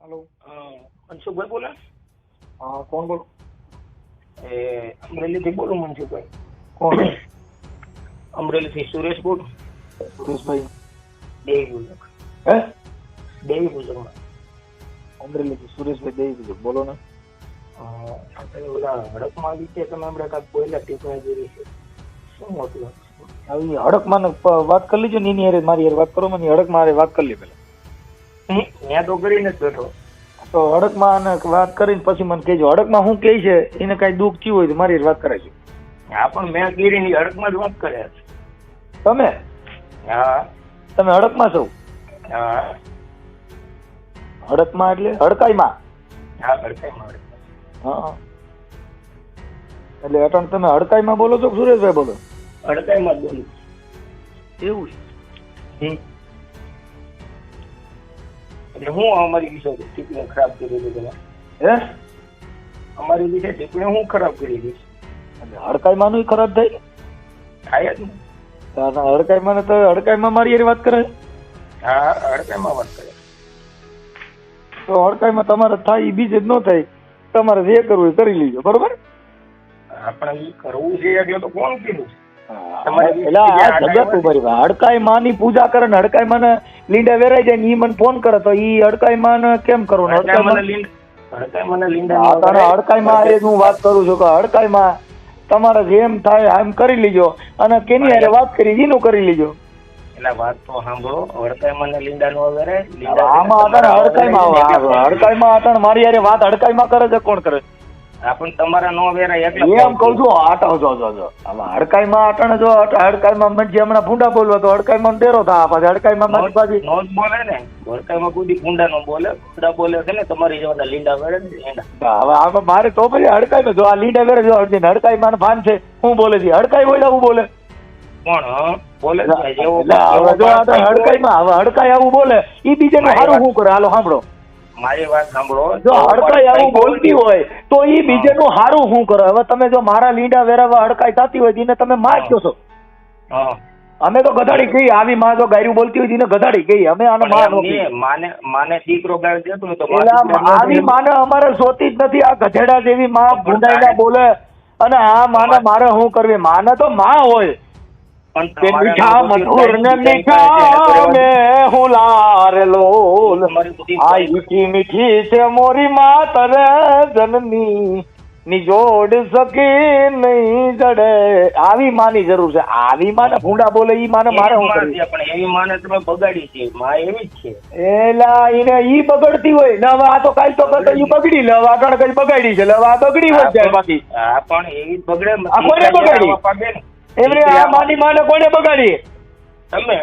Hello Mansukhbhai બોલે હા કોણ બોલો? એ અમરેલીથી બોલું મનસુખભાઈ. કોણ? અમરેલીથી સુરેશ બોલું. સુરેશભાઈ. દેવી પૂજક હે? દેવી પૂજકમાં અમરેલીથી સુરેશભાઈ દેવી પૂજક બોલો ને. આપણે ઓલા હડકમાં છે તમે હમણાં કાંઈક બોલ્યા ટિપ્પણી કરી છે. શું હતું? હવે હડકમાં વાત કરી લીજો ને એની હારે મારી હારે વાત કરો મને હડકમાં હારે વાત કરી લે પેલા ત્યાં તો કરીને જ બેઠો. તો હડકમાં વાત કરીને પછી મને કહેજો હડકમાં શું કહે છે એને કાંઈ દુઃખ થયું હોય તો મારી વાત વાત છે. હા પણ મેં ગીરીની હડકમાં જ વાત કર્યા છે. તમે? હા. તમે હડકમાં છો? હા. હડકમાં એટલે હડકાઈમાં? હા હડકાઈમાં હા. એટલે અટણ તમે હડકાઈમાં બોલો છો સુરેશભાઈ બોલો? હડકાઈમાં જ બોલું એવું હમ. એટલે હું અમારી વિશે ટિપ્પણી ખરાબ કરી હતી તમે? હે? અમારી વિશે ટિપ્પણી હું ખરાબ કરી હતી હડકાઈમાં નું ખરાબ થાય? થાય જ ને. હડકાઈમાં તો હડકાઈમાં મારી હારે વાત કરે? હા હડકાઈમાં વાત કરે. તો હડકાઈમાં તમારે થાય એ બીજે જ ન થાય. તમારે જે કરવું એ કરી લીજો બરોબર? આપણે કરવું છે એટલે તો કોણ કીધું? છે એટલે આ જગત ઉભરી ભાઈ હડકાઈ માં ની પૂજા કરે ને હડકાઈ માં લીંડા વેરાઈ જાય ને ઈ મને ફોન કરે તો ઈ હડકાઈ માં ને કેમ કરો ને હડકાઈ માં એ હું વાત કરું છું કે હડકાઈ માં તમારે જેમ થાય એમ કરી લીજો. અને કેની હારે વાત કરી એનું કરી લીજો. એટલે વાત તો સાંભળો. હડકાઈ મને લીંડા નો વેરે આમાં અટાણે હડકાઈ માં હડકાઈ માં મારી હારે વાત હડકાઈ માં કરે છે કોણ કરે? છે? આપણ તમારા નો વેરા એટલે એમ કહું છું આટો જો જો જો. આમાં હડકાઈમાં અટાણે જો હડકાઈમાં મંજી હમણાં ફૂંડા બોલવા તો હડકાઈમાં ડેરો થા પાછી હડકાઈમાં મારી પાછી નો બોલે ને? હડકાઈમાં કુદી ફૂંડા નો બોલે. ફૂંડા બોલે છે ને તમારી જેવા લીંડા વેરે લીંડા. હવે આમાં મારે તો પછી હડકાઈમાં જો આ લીંડા વેરે જો અર્જુન હડકાઈમાં ભાન છે હું બોલે છે હડકાઈ હોય હું બોલે. કોણ હા? બોલે હડકાઈમાં હવે હડકાઈ આવું બોલે ઈ બીજાનું સારું શું કરે? હાલો સાંભળો. મારી વાત સાંભળો. જો હડકાઈ આવું બોલતી હોય તો ઈ બીજાનું સારું શું કરો? હવે તમે જો મારા લીંડા વેરાવા હડકાઈ થતી હોય એને તમે માં કહો છો. અમે તો ગધાડી ગઈ આવી માં જો ગાયરું બોલતી હોય એને ગધાડી ગઈ અમે આને માં માને માને દીકરો ગાળ દેતો તો આવી માને અમારે જોતી જ નથી આ ગધેડા જેવી માં ભૂંડાઈના બોલે. અને આ માને મારે શું કરવી? માને તો માં હોય. મીઠા મધુર ને મીઠા મે હું લાર લોલ. બધી આ મીઠી છે મોરી માતર જનની. નિજોડ સકી નહીં જડે. આવી માની જરૂર છે. આવી માને ભૂંડા બોલે ઈ માને મારે હું છે, પણ એવી માને તમે બગાડી છે. માં એવી જ છે. એલા ઈને ઈ બગડતી હોય. ને હવે આ તો કાલ તો કરતો ઈ બગડી. લે હવે આગળ કઈ બગાડી છે. હવે આ બગડી હોય જાય બાકી હા પણ એવી બગડે. આ કોને બગાડી? એમને આ માની માને કોને બગાડી? તમે?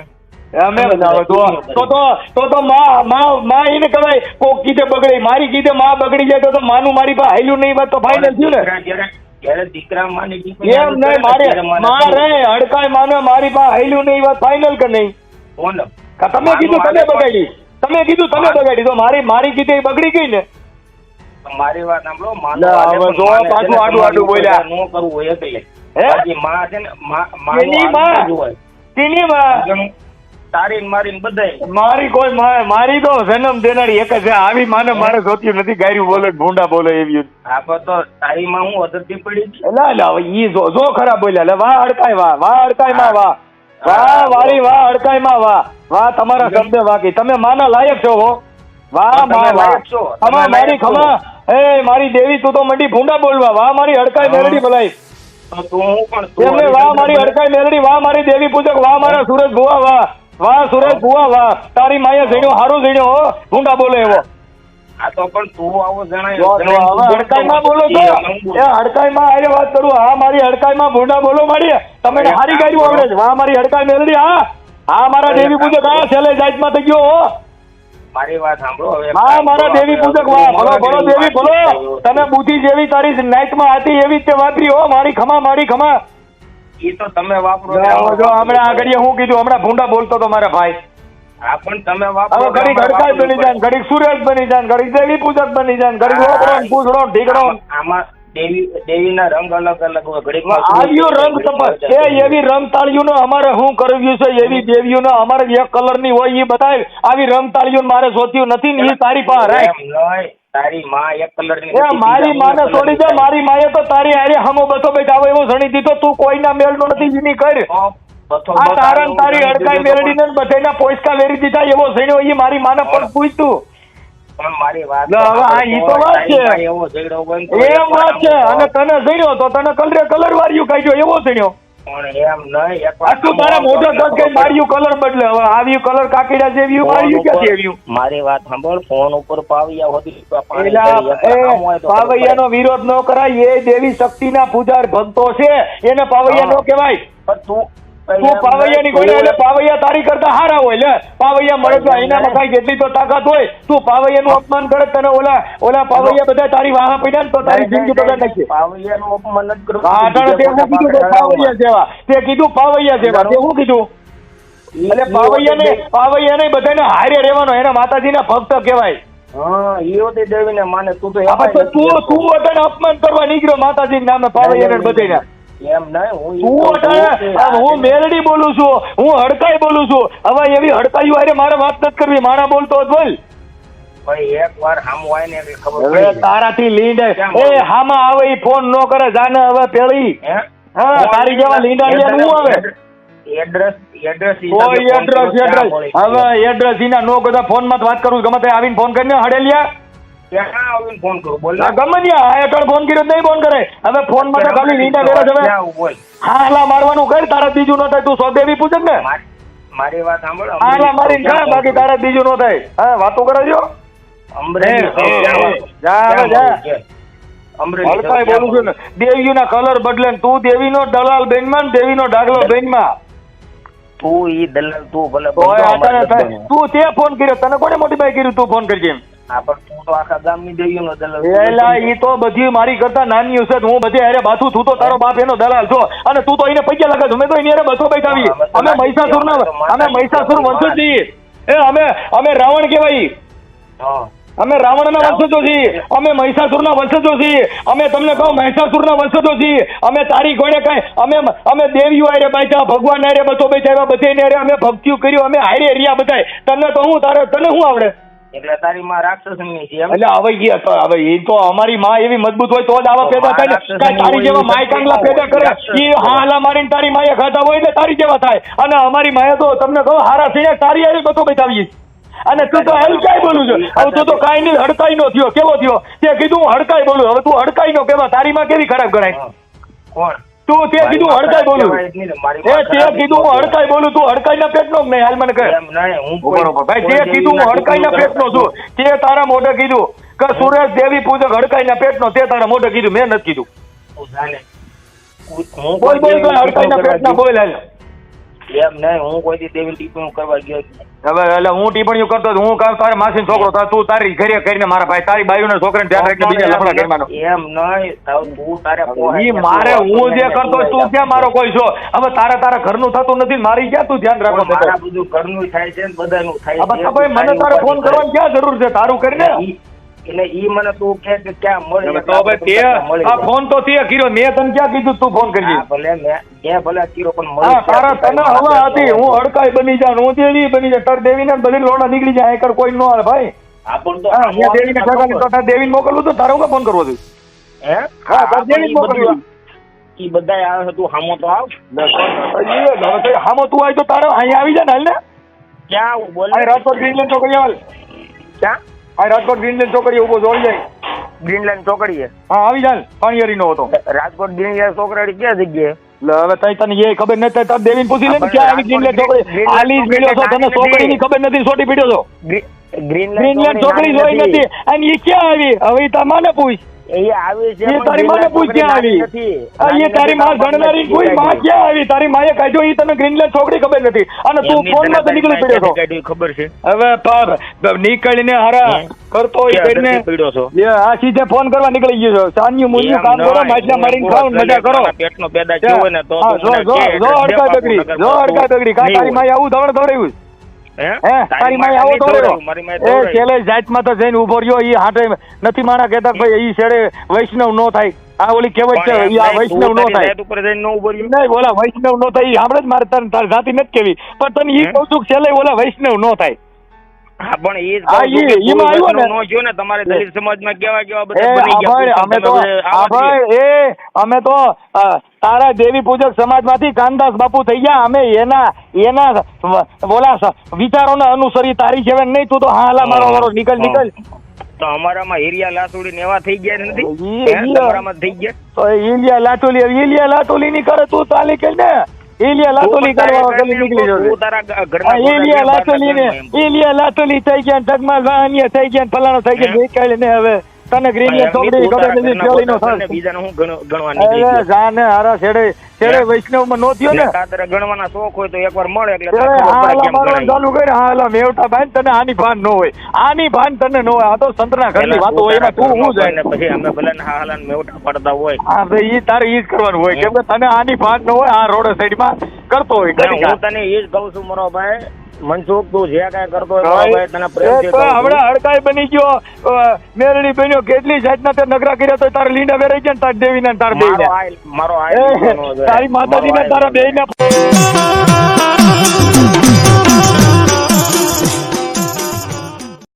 અમે તો તો તો તો તો માં માં માં એને કહેવાય કોક કીધે બગડી મારી કીધે માં બગડી જાય તો તો માનું મારી પાસે હાલ્યું નહીં વાત તો ફાઇનલ થયું ને. દીકરા જ્યારે જ્યારે દીકરા માની એમ નહીં મારે મારે હડકાય માને મારી પાસે હાલ્યું નહીં વાત ફાઇનલ કે નહીં? કોણ તમે કીધું તમે બગાડી. તમે કીધું તમે બગાડી. તો મારી મારી કીધે બગડી ગઈ ને? મારી વાત સાંભળો માનો પાછું આડું આડું બોલ્યા. ન કરવું હોય એટલે. માં છે ને માં બધાય. મારી કોઈ મારી તો જન્મ દેનારી એક જ છે. આવી માને મારે જોતી નથી. ગાયરું બોલે ભૂંડા બોલે એવી તો તારી માં હું અધરતી પડી એટલે એટલે ઈ જો જો ખરાબ બોલ્યા. વાહ અડકાય વાહ વાહ અડકાયમાં વાહ. વાહ વાળી વાહ અડકાયમાં વાહ. વાહ તમારા શબ્દ વાકી. તમે માના લાયક છો હો. વાહ વાહ લાયક ખમા મારી ખમા એ મારી દેવી તું તો મંડી ભૂંડા બોલવા. વાહ મારી અડકાય હા. મેલડી હું એમને વાહ મારી અડકાય મેલડી વાહ મારી દેવી પૂજક વાહ મારા સુરજ ભુવા વાહ વાહ સુરજ ભુવા વાહ. તારી માએ ઝીણ્યો હારું ઝીણ્યો હો. ભૂંડા બોલે એવો. આ તો પણ આવો જણાય બોલો એ હડકાઈમાં આરે વાત કરું. હા મારી હડકાઈમાં ભૂંડા બોલો મારી. તમે હારી ગાડી. આવડે છે. વાહ મારી હડકાઈ મેલડી હા. હા મારા દેવી પૂજક હા છેલ્લે જાતમાં થઈ ગયો હો. મારી વાત સાંભળો હવે હા મારા દેવી પૂજક વાહ બોલો બોલો દેવી બોલો. વાત બુદ્ધિ જેવી તારી નાઈટમાં હતી એવી જ તે વાપરી હો મારી ખમા મારી ખમા. ઈ તો તમે વાપરો જો હમણાં આગળ હું કીધું હમણાં ભૂંડા બોલતો તો મારા ભાઈ. હા પણ તમે વાપરો ઘડીક બની જાય ઘડીક સુરેશ બની જાય ઘડીક દેવી પૂજક બની જાય ઘડીક પૂછડો ઢીકડો આમાં દેવી દેવીના રંગ અલગ અલગ હોય ઘડીકમાં આવ્યો રંગ તપાસ છે એવી રંગતાળીઓનો અમારે શું કરવ્યું છે એવી દેવીઓનો અમારે એક કલરની હોય એ બતાય આવી રંગતાળીઓ મારે શોધ્યું નથી ને એ તારી પાસે રાખ. તારી માં એક કલરની મારી માને છોડી દે મારી માએ તો તારી આરે હમો બસો બેઠા એવો સણી દીધો તું કોઈના મેળનો નથી જીની કર. આ તારણ તારી અડકાઈ મેળડીને ને બધાયના પોઈસકા વેરી દીધા એવો સણ્યો એ મારી માને પણ પૂછતું. મારી વાત લે હવે આ ઈ તો વાત છે. તારી માં એવો ઝઘડો હોય એમ વાત છે. અને તને જણ્યો તો તને કલરે કલર વાર્યું કાઢ્યો એવો જણ્યો પણ એમ નહીં એક વાર આ તું તારા મોઢા કાઢ કઈ માર્યું કલર બદલે. હવે આવ્યું કલર કાકીડા જેવ્યું માર્યું ક્યાંથી આવ્યું? મારી વાત સાંભળ ફોન ઉપર પાવૈયા હોતી પાવૈયાનો વિરોધ ન કરાય એ દેવી શક્તિના પૂજાર ભક્તો છે. એને પાવૈયા નો ન કહેવાય. પણ તું તું પાવૈયાની ગોળે એટલે પાવૈયા તારી કરતા હારા હોય. લે પાવૈયા મળે તો અહીંના મકાઈ જેટલી તો તાકાત હોય. તું પાવૈયાનું અપમાન કરે તને ઓલા ઓલા પાવૈયા બધા તારી વાહ પડ્યા ને તો તારી જિંદગી બધા નાખી પાવૈયાનું અપમાન જ કરું. તે શું કીધું પાવૈયા જેવા. તે કીધું પાવૈયા જેવા. તે શું કીધું? એટલે પાવૈયાને પાવૈયાને બધાને હારે રહેવાનો એના માતાજીના ભક્ત કહેવાય. હા ઈ હોતી દેવીને માને. તું તો તું તું અપમાન કરવા નીકળ્યો માતાજી નામે પાવૈયાને બધાને એમ નહીં હું અટાણે હું મેલડી બોલું છું હું હડકાઈ બોલું છું. હવે એવી હડકાઈઓ હારે મારે વાત નથી કરવી માણા બોલતો હતો બોલ. તારાથી લીંડ. એ હામાં આવે ઈ ફોન નો કરે જાને હવે પેળી હા, તારી જેવા લીંડા નું આવે. Address address address address. હવે એડ્રેસ ઈના નો બધા ફોનમાં વાત કરું ગમે તે આવીને ફોન કરીને હડેલિયા ક્યાં આવીને ફોન કરું બોલ ના, ગમે ત્યાં. આ હેઠળ ફોન કર્યો નહીં ફોન કરે. હવે ફોનમાં તો ખાલી લીંડા વેરા જ હવે. ક્યાં બોલ. હા હાલા મારવાનું કર તારા બીજું ન થાય તું દેવી નો ને. માર- વાત સાંભળ હા હાલા ખા બાકી તારા બીજું ન થાય. હા વાતો છે? ને. કલર બદલે ને તું દેવીનો દલાલ બેનમાં દેવી નો ડાગલો બેનમાં. તું ઈ દલાલ તું ભલે તો બંધો અત્યારે અમારે થાય. તું તે ફોન કર્યો તને કોને મોટી ભાઈ કર્યું તું ફોન કરજે એમ? હા પણ તું તો આખા ગામની દેવીનો દલાલ એલા ઈ તો બધી મારી કરતા નાની હું બધી હારે બાથું તું તો તારો બાપ એનો દલાલ છો. અને તું તો એને પૈયા લગાડ અમે તો એની હારે બસો બેઠાવી અમે મહિષાસુર ના અમે મહિષાસુર વંશજ છીએ. એ અમે અમે રાવણ કહેવાય. અમે રાવણના વંશજો છીએ. અમે મહિષાસુરના વંશજો છીએ. અમે તમને કહું મહિષાસુરના વંશજો છીએ. અમે તારી ગોળે કઈ અમે અમે દેવીઓ હારે બેઠા ભગવાન હારે બધો બેઠા બધે હારે અમે ભક્તિઓ કર્યું અમે હારે રહ્યા બધા તને તો હું તારે તને શું આવડે? એટલે તારી માં રાક્ષસની છે એટલે હવે હવે એ તો અમારી માં એવી મજબૂત હોય તો જ આવા પેદા થાય ને. તારી જેવા માય કાંગલા પેદા કરે એ હાલા મારીને તારી માએ ખાતા હોય એટલે તારી જેવા થાય. અને અમારી માએ તો તમને કહો હારા સિંહ તારી આવી બધું બતાવીએ. અને તું તો હલકાઈ બોલું છે? હવે તું તો કાંઈ નહીં હડકાઈ નો થયો. કેવો થયો? તે કીધું હું હડકાઈ બોલું. હવે તું હડકાઈ નો કેવા તારી માં કેવી ખરાબ ગણાય? કોણ? તું તે કીધું હડકાઈ બોલું. જ ને, એ તે કીધું હું હડકાઈ બોલું તું હડકાઈ ના પેટ નો નહીં હાલ મને કહે. ભાઈ. તે કીધું હું હડકાઈ ના પેટનો છું તે તારા મોઢે કીધું કે સુરેશ દેવી પૂજક હડકાઈના પેટનો તે તારા મોઢે કીધું મેં નથી કીધું. બોલ બોલ હડકાઈ ના ટીપું પેટના બોલ હાલ. એમ નહીં હું કોઈ દેવી ટીપણું કરવા ગયો જ. હવે એટલે હું ટીપણીઓ કરતો હું કામ તારે માસી છોકરો તાર તું તારી ઘરે કરીને મારા ભાઈ તારી બાયુના છોકરા ધ્યાન રાખીને બીજા લફડા કરવાનો એમ નહીં તું તારે મારે હું જે કરતો તું ક્યાં મારો કોઈ છો? હવે તારા તારા ઘરનું થતું નથી મારી ક્યાં તું ધ્યાન રાખો મારા બધું ઘરનું થાય છે બધાનું થાય છે. ભાઈ મને તારે ફોન કરવાની ક્યાં જરૂર છે? તારું કરીને એટલે ઈ મને તું કે ક્યાં મળે તો ભાઈ તે આ ફોન તો તે કર્યો મેં તને ક્યાં કીધું તું ફોન કરજે? ભલે મેં મેં ભલે કર્યો પણ મળે તારા તને હવા હતી હું હડકાઈ બની જા હું દેવી બની જા તર દેવીને બધી લોડા નીકળી જાય એકર કોઈ ન આવે ભાઈ. હા, પણ તો હું દેવીને આમ તો દેવીને મોકલવું તો તારે હું ફોન કરવો જોઈએ હે? હા, તાર દેવીને મોકલવી. બધું- ઈ બધાય આવે છે, તું હામો તો આવ. તો હામો તું આવી તો તારે અહીંયા આવી જા ને હાલ ને. ક્યાં આવું બોલ? રાજકોટ ગ્રીનલેન્ડ ચોકડી હાલ. ક્યાં? આ રાજકોટ ગ્રીનલેન્ડ ચોકડી ઊભો જોડી જાય ગ્રીનલેન્ડ ચોકડીએ હા આવી જાય પાણીયારી નો હતો. રાજકોટ ગ્રીનલેન્ડ ચોકડી ક્યાં જગ્યાએ? હવે તઈ તને એ ખબર નથી તાર દેવીને પૂછી લે ને ક્યાં આવી ગ્રીનલેન્ડ ચોકડી આલી મળ્યો છો તને ચોકડીની ખબર નથી સોટી પીડ્યો છો. ગ્રીનલેન્ડ ચોકડી જોઈ નથી અને એ ક્યાં આવી? હવે તા તાર માને પૂછ. નીકળીને હારા કરતો ફોન કરવા નીકળી ગયો છો. સાન્યું મુન્યું કામ કરો માછલા મારીને ખાવ મજા કરો. પેટનો પેદા થયો ને તો જો હડકા બગડી જો હડકા બગડી કાંઈ તારી માય આવું ધવણ? હે તારી માય આવો માએ એ. છેલ્લે જાતમાં તો જઈને ઊભો રહ્યો ઈ હાટે નથી માણા કહેતા કે ભાઈ ઈ છેડે વૈષ્ણવ નો થાય. આ ઓલી કહેવત છે ઈ આ વૈષ્ણવ નો થાય. ઉપર જઈને નો ઊભો રહ્યો. નહીં ઓલા વૈષ્ણવ નો થાય ઈ આપણે જ મારે તને તારી જાતિ નથી કેવી. પણ તને ઈ કૌતુક છેલ્લે ઓલા વૈષ્ણવ નો થાય. હા પણ આવ્યો ને. નો થયો ને તમારે દલિત સમાજમાં કેવા કેવા બધા બની ગયા અમે તો એ અમે તારા દેવી પૂજક સમાજમાંથી કાનદાસ બાપુ થઈ ગયા. અમે એના એના બોલા વિચારોને અનુસરી તારી છે નહીં તું તો હા હાલા મારો મારો નીકળ નીકળ. તો અમારામાં હિરિયા લાસુડી ને એવા થઈ ગયા નથી? તમારામાં થઈ ગયા? તો ઈલિયા લાટોલી ઈલિયા લાટોલી ની કરે તું તાલી કે ને તું તારા કરવા કરી નીકળી જશે ગોડા લાટોલી ને. થઈ ગયા ઢગમાલ વાહનિયા થઈ ગયા ફલાણો થઈ ગયા હે? ને હવે તને ગ્રીનિયા તું ચોકડી તારા કડે ઘરના નો થાય. બીજાને હું ગણવાની ગણવા અરે જાને હારા છેડે છેડે વૈષ્ણવમાં નો થયો ને. કાતરે ગણવાના શોખ હોય તો એકવાર મળે એટલે ચાલુ કરે હા હાલા મેવટા ભાઈ તને આની ભાન ન હોય. આની ભાન તને ન હોય. આ તો સંતરા ઘરની પેલા વાતો હોય એમાં તું હું જાય? પછી અમે ભલે ને હા હાલા મેવટા પડતા હોય. હા ભાઈ ઈ તારે ઈ જ કરવાનું હોય. કેમ કે તને આની ભાન ન હોય આ રોડ સાઈડમાં કરતો હોય હું તને એ જ કહું છું મારો ભાઈ. મનસુખ તું જે કઈ કરતો હોય તને પ્રેમથી. હમણાં હડકાઈ બની ગયો. મેરડી બન્યો. કેટલી જાતના તે નગરા કર્યા તો તારે લીંડા વેરાઈ ગયા ને તાર દેવી ને તાર દેવી મારો તારી માતાજી ને તારા બે ને